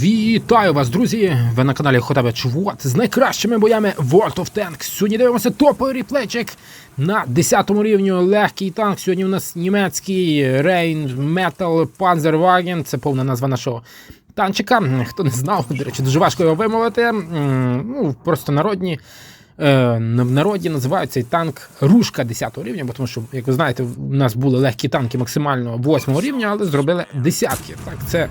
Вітаю вас, друзі! Ви на каналі Хотавич Вот з найкращими боями World of Tanks. Сьогодні дивимося топовий ріплечик на 10 рівні легкий танк. Сьогодні у нас німецький Rain Metal Panzerwagen. Це повна назва нашого танчика. Хто не знав, до речі, дуже важко його вимовити. Ну, просто народні. Е, В народі називають цей танк Рушка 10 рівня, бо тому що, як ви знаєте, у нас були легкі танки максимально 8 рівня, але зробили десятки. Так, це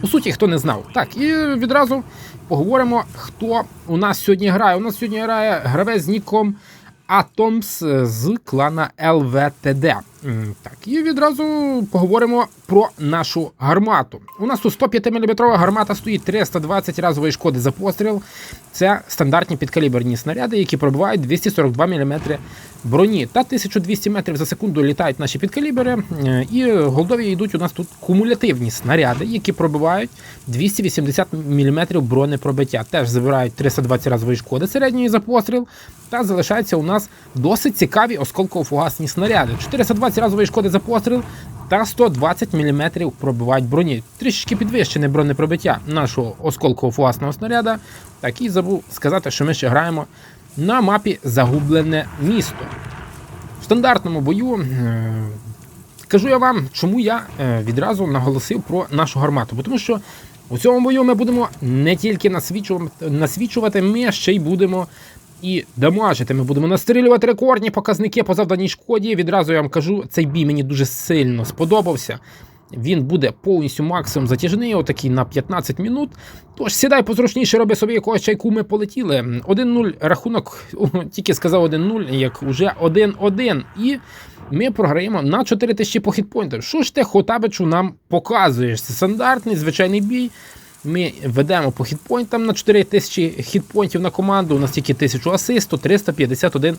по суті, хто не знав. Так, і відразу поговоримо, хто у нас сьогодні грає. У нас сьогодні грає гравець з ніком Atoms з клана ЛВТД. Так, і відразу поговоримо про нашу гармату. У нас тут 105 мм гармата стоїть 320 разової шкоди за постріл. Це стандартні підкаліберні снаряди, які пробивають 242 мм броні. Та 1200 метрів за секунду літають наші підкалібери. Е, І голдові йдуть у нас тут кумулятивні снаряди, які пробивають 280 мм бронепробиття. Теж забирають 320 разової шкоди середньої за постріл. Та залишаються у нас досить цікаві осколково-фугасні снаряди. 420 разової шкоди за постріл та 120 мм пробивають броні. Трішечки підвищене бронепробиття нашого осколково-фугасного снаряда. Так і забув сказати, що ми ще граємо на мапі Загублене місто. В стандартному бою е, скажу я вам, чому я е, відразу наголосив про нашу гармату. Бо Тому що у цьому бою ми будемо не тільки насвічувати, ми ще й будемо і дамажити. Ми будемо настрілювати рекордні показники по завданій шкоді. Відразу я вам кажу, цей бій мені дуже сильно сподобався. Він буде повністю максимум затяжний, отакий на 15 минут. Тож сідай позручніше, роби собі якогось чайку, ми полетіли. 1-0 рахунок, тільки сказав 1-0, як уже 1-1. І ми програємо на 4000 по хітпойнтам. Що ж ти, Хотабичу, нам показуєш? Це стандартний звичайний бій. Ми ведемо по хітпойнтам на 4000 хітпойнтів на команду. У нас тільки 1000 асисту, 351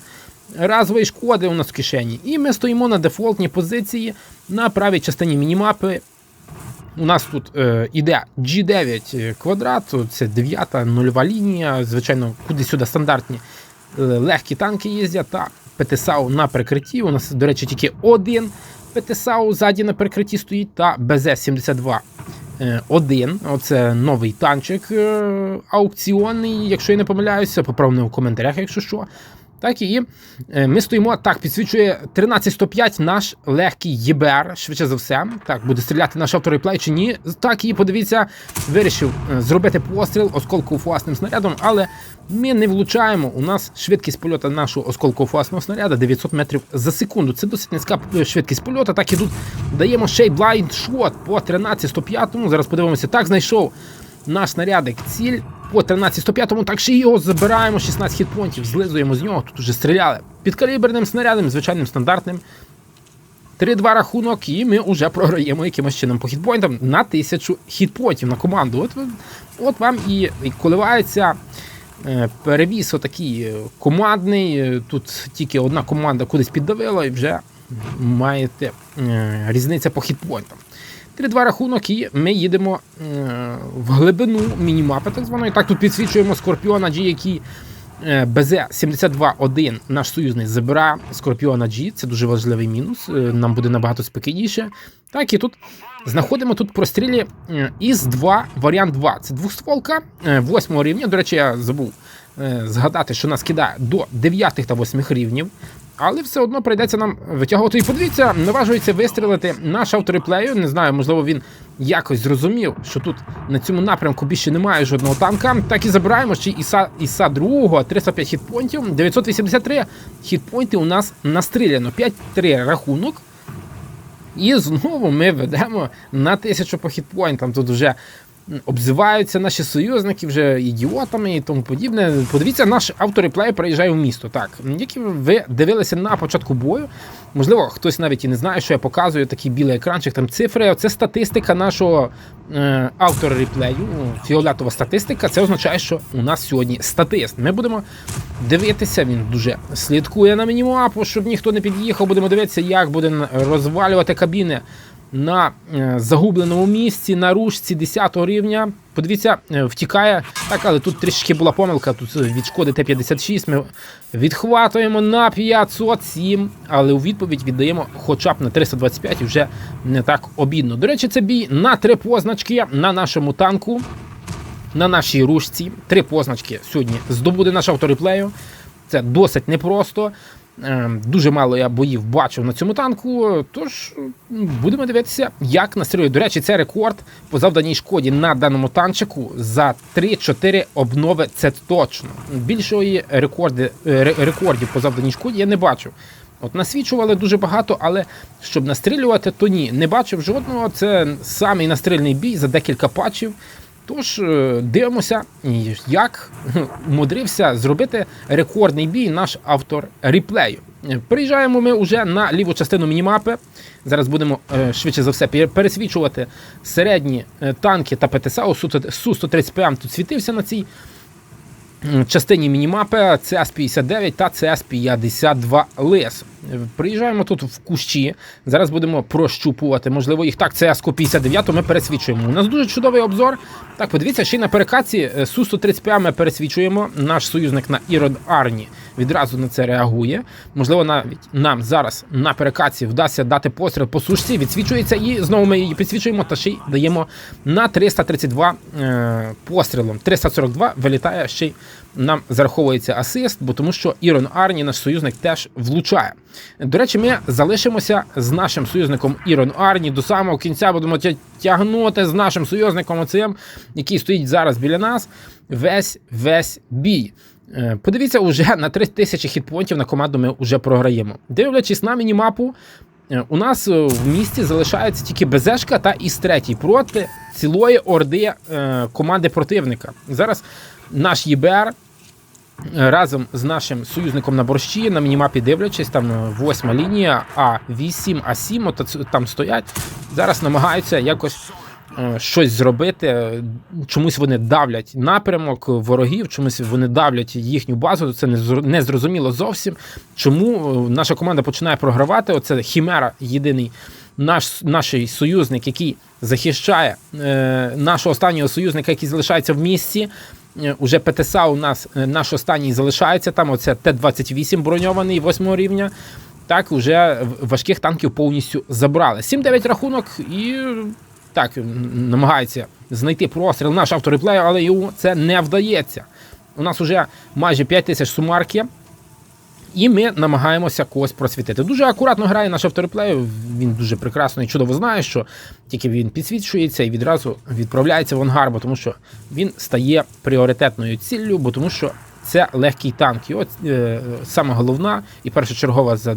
разової шкоди у нас в кишені. І ми стоїмо на дефолтній позиції на правій частині мінімапи. У нас тут е, іде G9 квадрат, це 9 нульова лінія. Звичайно, куди сюди стандартні е, легкі танки їздять. Та ПТСАУ на прикритті. У нас, до речі, тільки один ПТСАУ ззаді на прикритті стоїть, та БЗ-72 е, один. Оце новий танчик е, аукціонний, якщо я не помиляюся, поправ в коментарях, якщо що. Так і е, ми стоїмо, так, підсвічує 13105 наш легкий ЄБР, швидше за все. Так, буде стріляти наш автореплей чи ні. Так, і подивіться, вирішив е, зробити постріл осколково-фуасним снарядом, але ми не влучаємо. У нас швидкість польоту нашого осколково-фуасного снаряда 900 метрів за секунду. Це досить низька швидкість польоту. Так і тут даємо ще й блайнд шот по 13105. Зараз подивимося, так знайшов наш снарядик ціль по 13-105, так ще його забираємо 16 хітпонтів, злизуємо з нього, тут уже стріляли підкаліберним снарядом, звичайним стандартним. 3-2 рахунок, і ми вже програємо якимось чином по хітпойнтам на 1000 хітпонтів на команду. От, от вам і, коливається е, перевіз отакий е, командний. Е, Тут тільки одна команда кудись піддавила і вже маєте е, різниця по хітпойнтам. 3-2 рахунок, і ми їдемо е, в глибину мінімапи, так званої. Так, тут підсвічуємо Скорпіона G, який е, БЗ-72-1 наш союзний забирає Скорпіона G. Це дуже важливий мінус. Нам буде набагато спокійніше. Так, і тут знаходимо тут прострілі із 2 варіант 2. Це двохстволка 8 рівня. До речі, я забув згадати, що нас кидає до 9 та 8 рівнів. Але все одно прийдеться нам витягувати. І подивіться, наважується вистрілити наш автореплею. Не знаю, можливо, він якось зрозумів, що тут на цьому напрямку більше немає жодного танка. Так і забираємо ще Іса Іса 2, 305 хітпонтів, 983 хітпойнти у нас настріляно. 5-3 рахунок. І знову ми ведемо на тисячу по хітпойнтам. Тут вже обзиваються наші союзники вже ідіотами і тому подібне. Подивіться, наш автореплей приїжджає в місто. Так, як ви дивилися на початку бою, можливо, хтось навіть і не знає, що я показую такий білий екранчик, там цифри. Це статистика нашого е, автора реплею, фіолетова статистика. Це означає, що у нас сьогодні статист. Ми будемо дивитися, він дуже слідкує на мінімапу, щоб ніхто не під'їхав. Будемо дивитися, як буде розвалювати кабіни на е, загубленому місці на ручці 10 рівня. Подивіться, е, втікає. Так, але тут трішки була помилка. Тут від шкоди Т-56 ми відхватуємо на 507, але у відповідь віддаємо хоча б на 325 і вже не так обідно. До речі, це бій на три позначки на нашому танку. на нашій ручці. Три позначки сьогодні здобуде наш автореплею. Це досить непросто. Е, Дуже мало я боїв бачив на цьому танку. Тож будемо дивитися, як настрілює. До речі, це рекорд по завданій шкоді на даному танчику за 3-4 обнови. Це точно. Більшої рекорди, е, рекордів по завданій шкоді я не бачив. От насвічували дуже багато, але щоб настрілювати, то ні. Не бачив жодного. Це самий настрільний бій за декілька патчів. Тож е, дивимося, як умудрився зробити рекордний бій наш автор реплею. Е, Приїжджаємо ми вже на ліву частину мінімапи. Зараз будемо е, швидше за все пер- пересвічувати середні е, танки та ПТСА. Су-130 ПМ тут світився на цій частині мінімапи CS59 та CS52 лис. Приїжджаємо тут в кущі. Зараз будемо прощупувати. Можливо, їх так, CS 59 ми пересвічуємо. У нас дуже чудовий обзор. Так, подивіться, ще й на перекаці е, Су-135 ми пересвічуємо. Наш союзник на Ірод Арні відразу на це реагує. Можливо, навіть нам зараз на перекаці вдасться дати постріл по сушці, відсвічується і знову ми її підсвічуємо та ще й даємо на 332 е, пострілом. 342 вилітає ще й нам зараховується асист, бо тому що Ірон Арні, наш союзник, теж влучає. До речі, ми залишимося з нашим союзником Ірон Арні до самого кінця. Будемо тягнути з нашим союзником, оцим, який стоїть зараз біля нас. Весь весь бій. Е, Подивіться, уже на 3000 хітпонтів на команду ми вже програємо. Дивлячись на мінімапу, е, у нас е, в місті залишається тільки БЗшка та іс третій проти цілої орди команди противника. Зараз наш ЄБР разом з нашим союзником на борщі на мінімапі дивлячись, там восьма лінія, А8, А7, от там стоять. Зараз намагаються якось щось зробити. Е, Чомусь вони давлять напрямок ворогів, чомусь вони давлять їхню базу. Це не зрозуміло зовсім. Чому е, наша команда починає програвати? Оце Хімера єдиний. Наш наш союзник, який захищає е, нашого останнього союзника, який залишається в місті. Е, Уже ПТСА у нас е, наш останній залишається там. Оце Т-28 броньований 8 рівня. Так, уже важких танків повністю забрали. 7-9 рахунок і так намагається знайти простріл наш автореплеєр, але йому це не вдається. У нас вже майже 5 тисяч сумарки. І ми намагаємося когось просвітити. Дуже акуратно грає наш автореплей. Він дуже прекрасно і чудово знає, що тільки він підсвічується і відразу відправляється в ангар, бо тому що він стає пріоритетною ціллю, бо тому що це легкий танк. І от е, саме головна і першочергове е,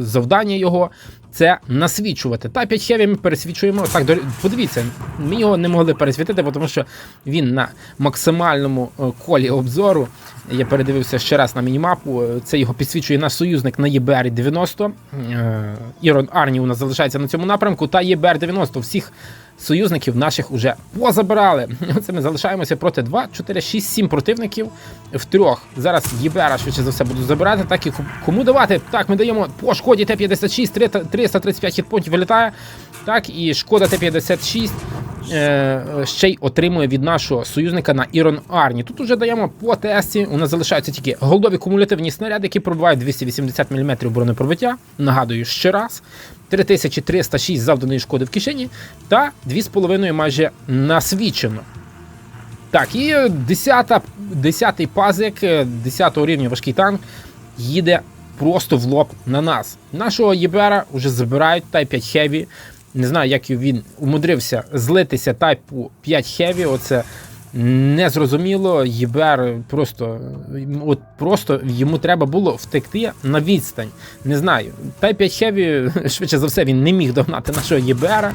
завдання його це насвічувати. Та 5 хеві ми пересвічуємо. Так, подивіться, ми його не могли пересвітити, тому що він на максимальному е, колі обзору. Я передивився ще раз на мінімапу. е, Це його підсвічує наш союзник на ЄБР 90. Е, Ірон Арні у нас залишається на цьому напрямку. Та ЄБР 90 всіх союзників наших уже позабирали. Оце ми залишаємося проти 2, 4, 6, 7 противників в трьох. Зараз ЄБР швидше за все будуть забирати. Так і кому давати? Так, ми даємо по шкоді Т-56, 335 хітпонтів вилітає. Так, і шкода Т-56 е, ще й отримує від нашого союзника на Ірон Арні. Тут уже даємо по тесті. У нас залишаються тільки голдові кумулятивні снаряди, які пробивають 280 мм бронепробиття. Нагадую ще раз. 3306 завданої шкоди в кишені та 2,5 майже насвічено. Так, і 10, 10-й пазик 10 рівня важкий танк їде просто в лоб на нас. Нашого Єбера вже забирають Type 5 Heavy. Не знаю, як він умудрився злитися Type 5 Heavy. Оце незрозуміло. ЄБР просто, от просто йому треба було втекти на відстань. Не знаю. 5 Heavy, швидше за все, він не міг догнати нашого ЄБРа.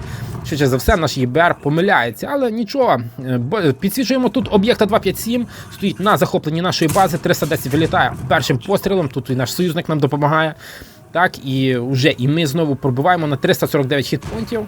Швидше за все, наш ЄБР помиляється, але нічого. Е, Підсвічуємо тут об'єкта 257, стоїть на захопленні нашої бази. 310 вилітає першим пострілом. Тут і наш союзник нам допомагає. Так, і вже і ми знову пробиваємо на 349 хітпонтів.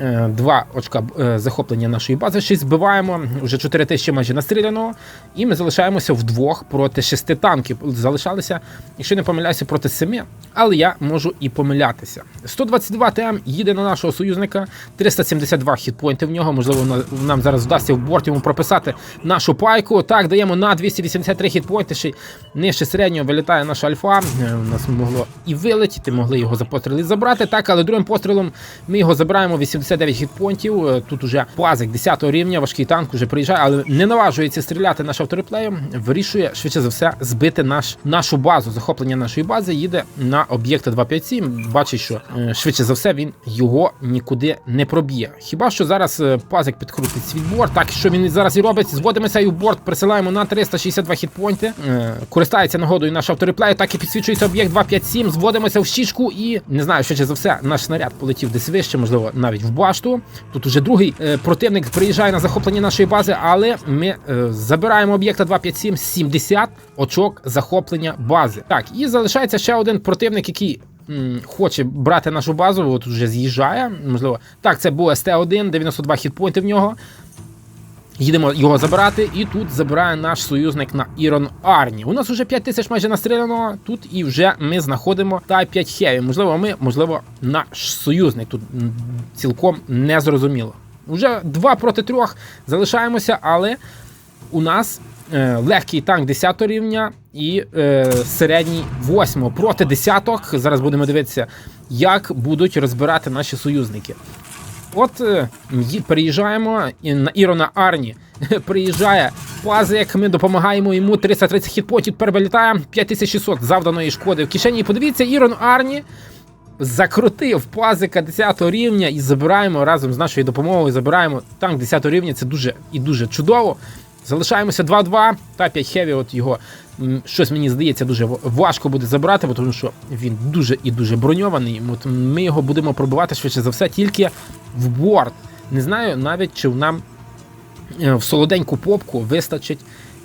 Е, Два очка е, захоплення нашої бази, 6 збиваємо, вже 4 тисячі майже настріляного, і ми залишаємося вдвох проти 6 танків. Залишалися, якщо не помиляюся, проти 7, але я можу і помилятися. 122 ТМ їде на нашого союзника, 372 хітпойнти в нього. Можливо, нам зараз вдасться в борт йому прописати нашу пайку. Так, даємо на 283 хітпойнти, ще нижче середнього вилітає наша альфа. Е, У нас могло і вилетіти, могли його за постріли забрати. Так, але другим пострілом ми його забираємо 80 289 хітпонтів. Е, Тут уже пазик 10 рівня, важкий танк уже приїжджає, але не наважується стріляти наш автореплеєм. Вирішує швидше за все збити наш нашу базу. Захоплення нашої бази їде на об'єкти 257. Бачить, що е, швидше за все він його нікуди не проб'є. Хіба що зараз е, пазик підкрутить свій борт, так що він зараз і робить. Зводимося і в борт, присилаємо на 362 хітпойнти. Е, Користається нагодою наш автореплей, так і підсвічується об'єкт 257. Зводимося в щічку і не знаю, швидше за все, наш снаряд полетів десь вище, можливо, навіть в башту. Тут уже другий е, противник приїжджає на захоплення нашої бази, але ми е, забираємо об'єкта 257 70 очок захоплення бази. Так, і залишається ще один противник, який. Хоче брати нашу базу, от вже з'їжджає. Можливо, так, це був СТ-1, 92 хітпойнти в нього. Їдемо його забирати, і тут забирає наш союзник на Ірон Арні. У нас вже 5 тисяч майже настріляно. Тут і вже ми знаходимо Type 5 Heavy. Можливо, ми, можливо, наш союзник. Тут цілком не зрозуміло. Уже 2 проти 3 залишаємося, але у нас е, легкий танк 10 рівня і е, середній 8 проти десяток. Зараз будемо дивитися, як будуть розбирати наші союзники. От е, і на Ірона Арні. Приїжджає пазик, ми допомагаємо йому 330 хітпотів, перевилітає вилітає 5600 завданої шкоди в кишені. Подивіться, Ірон Арні закрутив пазика 10 рівня і забираємо разом з нашою допомогою. Забираємо танк 10 рівня. Це дуже і дуже чудово. Залишаємося 2-2 та 5 хеві. От його щось мені здається дуже важко буде забрати, бо тому що він дуже і дуже броньований. От ми його будемо пробивати швидше за все тільки в борт. Не знаю навіть чи нам е, в солоденьку попку вистачить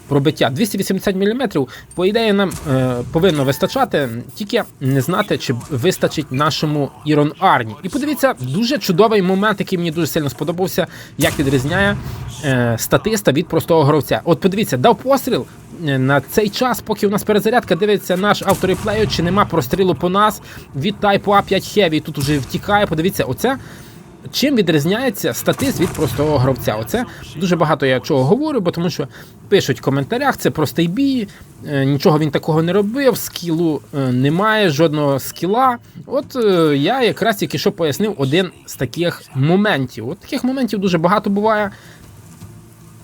пробиття. 280 мм, по ідеї, нам е, повинно вистачати, тільки не знати, чи вистачить нашому Ірон Арні. І подивіться, дуже чудовий момент, який мені дуже сильно сподобався, як відрізняє е, статиста від простого гравця. От подивіться, дав постріл. е, На цей час, поки у нас перезарядка, дивиться наш автореплею, чи нема прострілу по нас від Type A5 Heavy. Тут уже втікає. Подивіться, оце Чим відрізняється статист від простого гравця? Оце дуже багато я чого говорю, бо тому що пишуть в коментарях, це простий бій, е, нічого він такого не робив, скілу е, немає, жодного скіла. От е, я якраз тільки що пояснив один з таких моментів. От таких моментів дуже багато буває.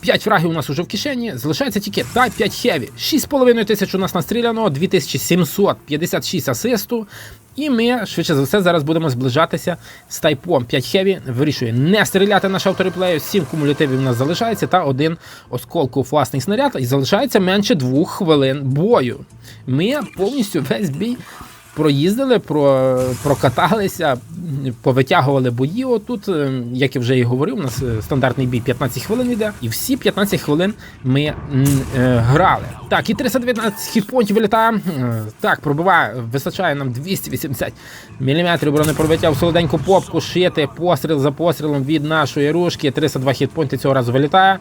5 фрагів у нас уже в кишені, залишається тільки Type 5 Heavy. 6,5 тисяч у нас настріляно, 2756 асисту. І ми, швидше за все, зараз будемо зближатися з тайпом 5 Heavy. Вирішує не стріляти наш автореплею. 7 кумулятивів у нас залишається та один осколку власний снаряд. І залишається менше 2 хвилин бою. Ми повністю весь бій проїздили, про, прокаталися, повитягували бої. Отут, е, як я вже і говорив, у нас е, стандартний бій 15 хвилин йде, і всі 15 хвилин ми е, грали. Так, і 319 хітпонтів вилітає. Так, пробиває, вистачає нам 280 мм бронепробиття в солоденьку попку, шити постріл за пострілом від нашої рушки. 302 хітпонти цього разу вилітає.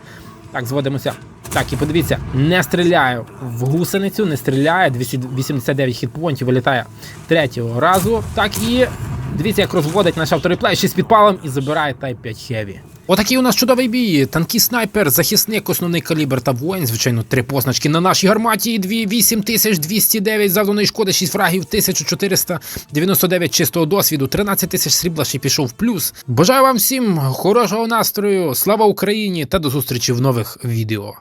Так, зводимося. Так, і подивіться, не стріляю в гусеницю, не стріляє. 289 хітпонтів вилітає третього разу. Так і дивіться, як розводить наш автореплей ще з підпалом і забирає Type 5 Heavy. Отакий у нас чудовий бій. Танкі снайпер, захисник, основний калібр та воїн. Звичайно, три позначки на нашій гарматі. 2 8209 завданої шкоди, 6 фрагів, 1499 чистого досвіду, 13 тисяч срібла ще пішов в плюс. Бажаю вам всім хорошого настрою, слава Україні та до зустрічі в нових відео.